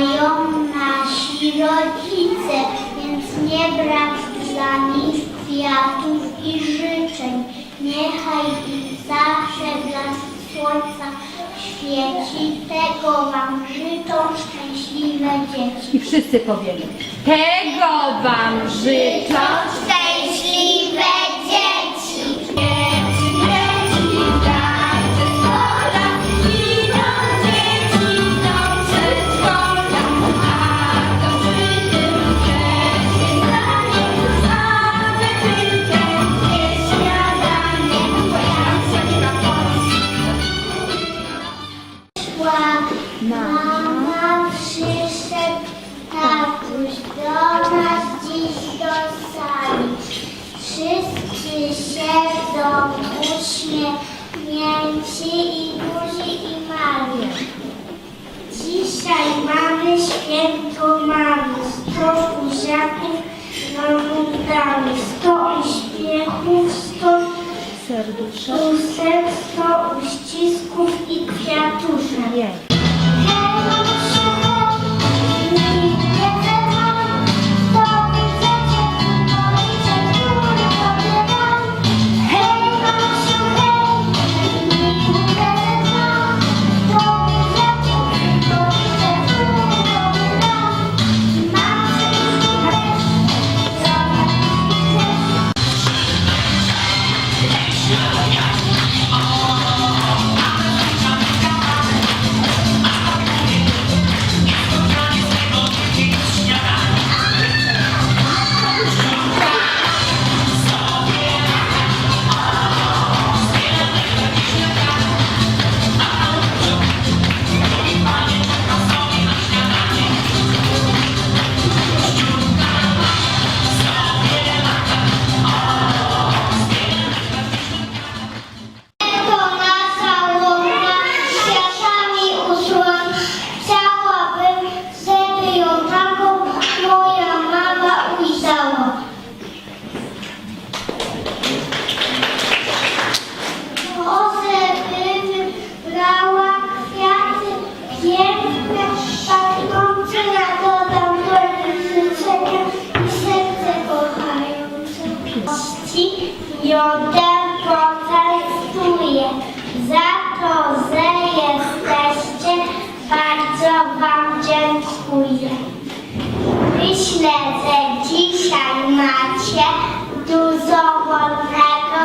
mają nasi rodzice, więc nie brak dla nich kwiatów i życzeń. Niechaj im zawsze dla słońca świeci, tego wam życzą szczęśliwe dzieci. I wszyscy powiemy, tego wam życzą święto mamy, sto buziaków damy, sto uśmiechów, sto Serduszek. sto uścisków i kwiatuszek. Nie. Gości miodem poczęstuję, za to, że jesteście, bardzo Wam dziękuję. Myślę, że dzisiaj macie dużo wolnego